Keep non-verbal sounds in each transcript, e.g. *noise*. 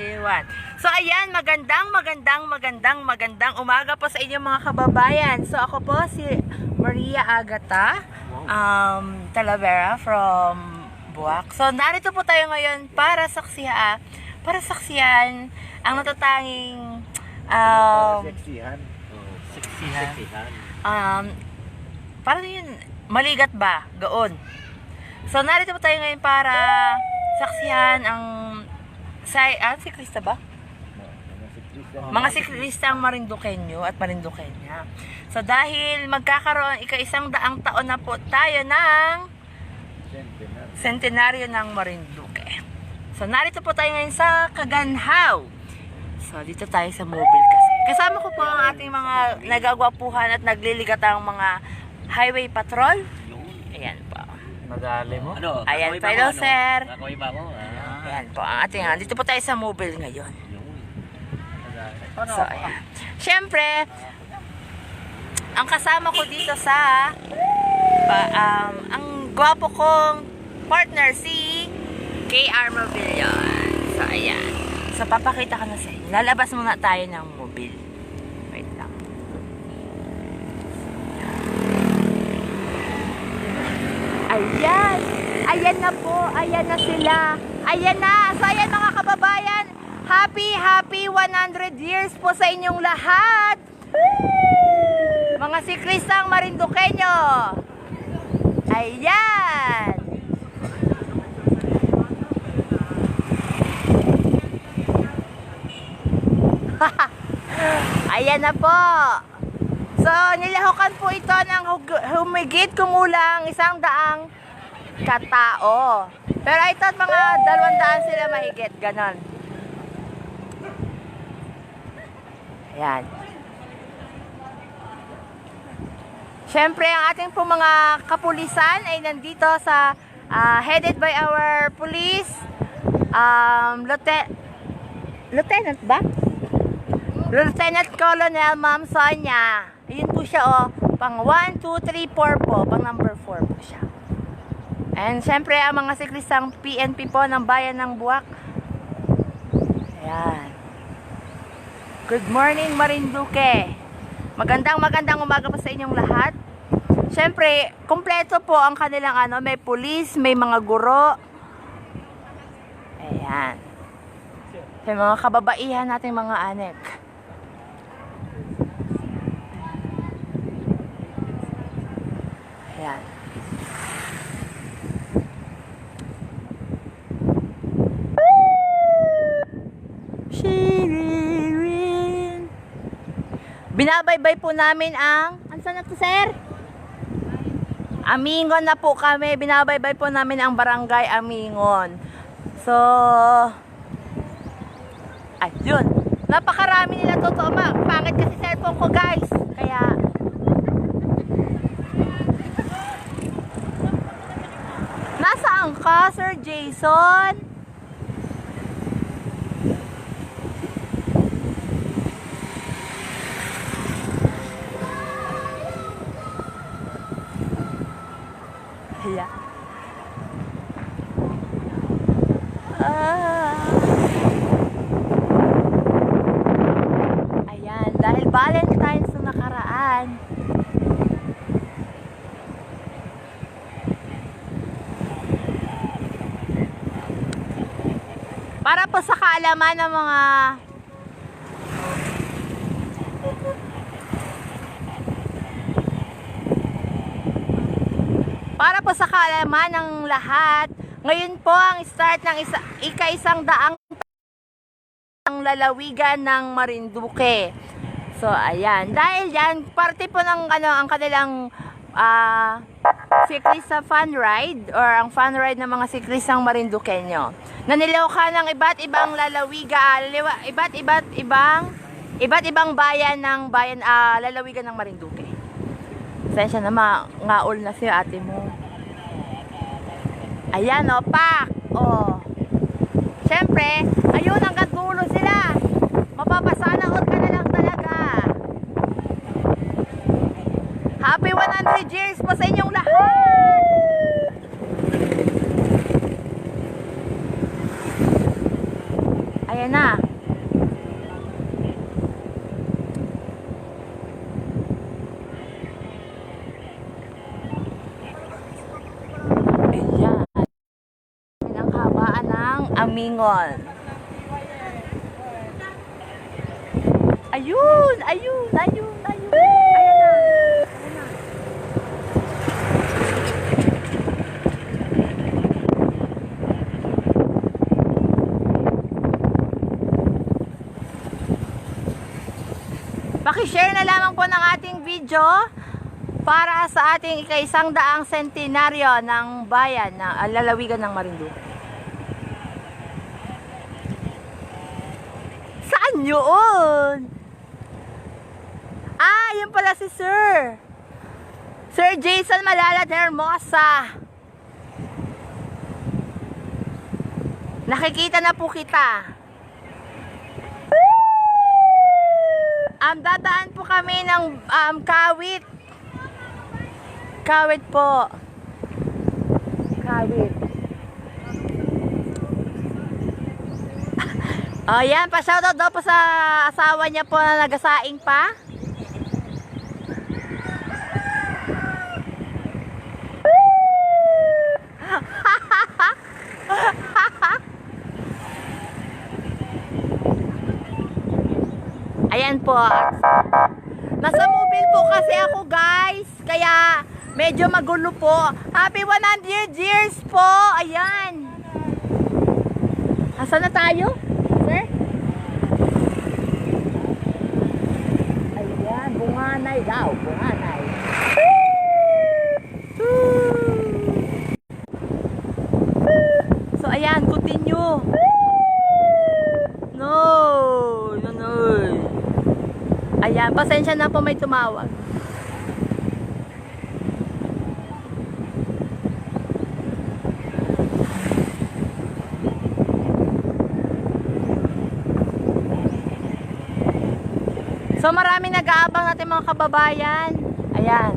one. So ayan, magandang, magandang, magandang, magandang umaga po sa inyo mga kababayan. So ako po si Maria Agata um, Talavera from Buwak. So narito po tayo ngayon para saksihan, para saksihan ang natatanging um, Seksihan. Seksihan. um, parang yun, maligat ba? Gaon. So, narito po tayo ngayon para saksihan ang sa, ah, si Krista ba? Mga siklista ang Marinduqueño at Marinduqueña. So, dahil magkakaroon ika-isang daang taon na po tayo ng sentenaryo ng Marinduque. So, narito po tayo ngayon sa Kaganhaw. So, dito tayo sa mobile kasi. Kasama ko po ang ating mga nagagwapuhan at nagliligatang mga highway patrol. Ayan po. Nadali mo? Ano? Ayan, mo, ano? sir. Kakoy ba mo? Ah. Ayan po ang ating, dito po tayo sa mobile ngayon. So, ayan. Siyempre, ang kasama ko dito sa pa, um, ang gwapo kong partner si KR Mobilion. So, ayan. So, papakita ko na sa inyo. Lalabas muna tayo ng mobile. Wait lang. Ayan! Ayan na po! Ayan na sila! Ayan na! So, ayan mga kababayan! Happy, happy 100 years po sa inyong lahat! Mga sikristang Marinduqueño! Ayan! *laughs* Ayan na po! So, nilahukan po ito ng humigit kumulang isang daang katao. Pero ito at mga dalawang daan sila mahigit, ganon. Ayan. Siyempre, ang ating po mga kapulisan ay nandito sa ah, headed by our police um, Lieutenant Lieutenant ba? Lieutenant Colonel Ma'am Sonia. Ayun po siya oh. Pang 1, 2, 3, 4 po. Pang number 4 po siya. And syempre ang mga siklistang PNP po ng bayan ng Buwak. Ayan. Good morning Marinduque. Magandang magandang umaga po sa inyong lahat. Syempre, kompleto po ang kanilang ano, may pulis, may mga guro. Ayan. Sa mga kababaihan nating mga anek. Ayan. Shiririn. Binabaybay po namin ang... Ansan na to, sir? Amingon na po kami. Binabaybay po namin ang barangay Amingon. So... Ayun. Napakarami nila totoo ma. Pangit kasi cellphone ko, guys. Kaya... Nasaan ka, Sir Jason? Valentine's na nakaraan. Para po sa kaalaman ng mga Para po sa kaalaman ng lahat, ngayon po ang start ng isa, ika-isang daang ang lalawigan ng Marinduque. So, ayan. Dahil yan, parte po ng ano, ang kanilang ah siklista fun ride or ang fun ride ng mga siklistang Marinduqueño. Naniloka ng iba't ibang lalawiga, liwa, iba't iba't ibang iba't ibang bayan ng bayan ah, lalawigan ng Marinduque. Sensya na ma, ngaol na si ate mo. Ayan o, pak! O. Siyempre, ayun hanggang dulo sila. Mapapasanaot ka na lang talaga. Happy 100 years po sa inyong lahat! Ayan na. Ayan. Ang habaan ng Amingon. Ayun! Ayun! Ayun! Ayun! Ayan na. Ayan na. Lamang po ng ating video para sa ating ikaisang daang sentenaryo ng bayan ng lalawigan ng Marinduque. Saan yun? Ah, yun pala si Sir. Sir Jason Malala de Hermosa. Nakikita na po kita. Um, dadaan po kami ng um, kawit. Kawit po. Kawit. O *laughs* oh, yan, pa-shoutout daw po sa asawa niya po na nagasaing pa. Ayan po. Nasa mobile po kasi ako guys. Kaya medyo magulo po. Happy 100 years po. Ayan. Asa na tayo? Sir? Ayan. Bunganay daw. Bunganay. So ayan. Continue. Pasensya na po may tumawag. So marami nag-aabang natin mga kababayan. Ayan.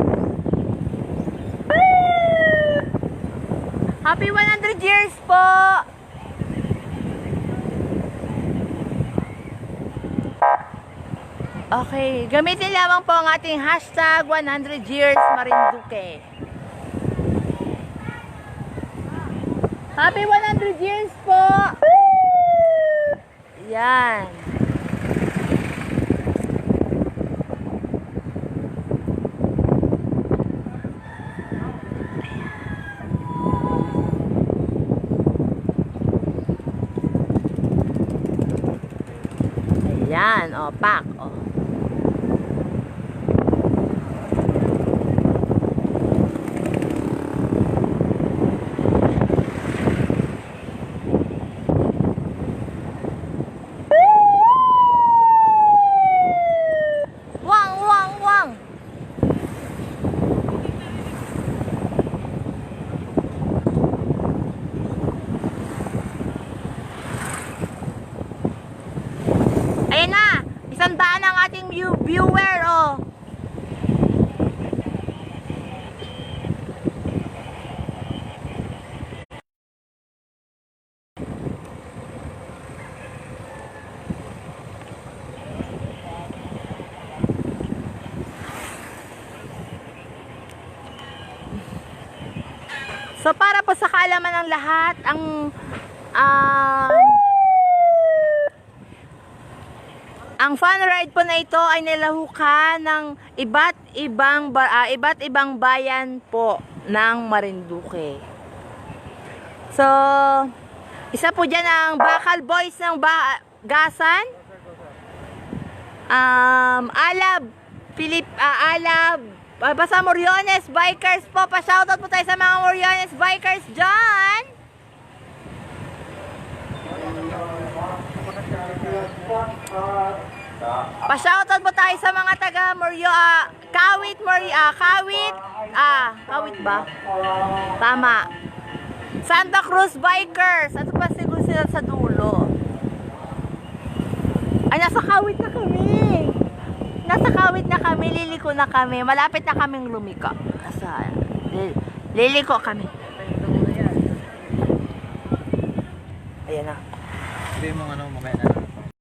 Happy 100 years po! Okay, gamitin lamang po ang ating hashtag 100 years Marinduque. Happy 100 years po! Yan. Ayan, o, pak, Ayan na, isang daan ang ating view- viewer, oh. So para po sa kaalaman ng lahat, ang um, ang fun ride po na ito ay nilahukan ng iba't ibang ba- ah, iba't ibang bayan po ng Marinduque. So, isa po dyan ang Bakal Boys ng ba- Gasan. Um, Alab, Philip, ah, Alab, ah, basta Moriones Bikers po. Pa-shoutout po tayo sa mga Moriones Bikers dyan. Pa-shoutout po tayo sa mga taga Morio, ah, Kawit, Mori, ah, Kawit, ah, Kawit ba? Tama. Santa Cruz Bikers. Ano pa siguro sila sa dulo? Ay, nasa Kawit na kami. Nasa Kawit na kami, liliko na kami. Malapit na kaming lumiko. Nasa, li- liliko kami. Ayan na. Sabi mo ano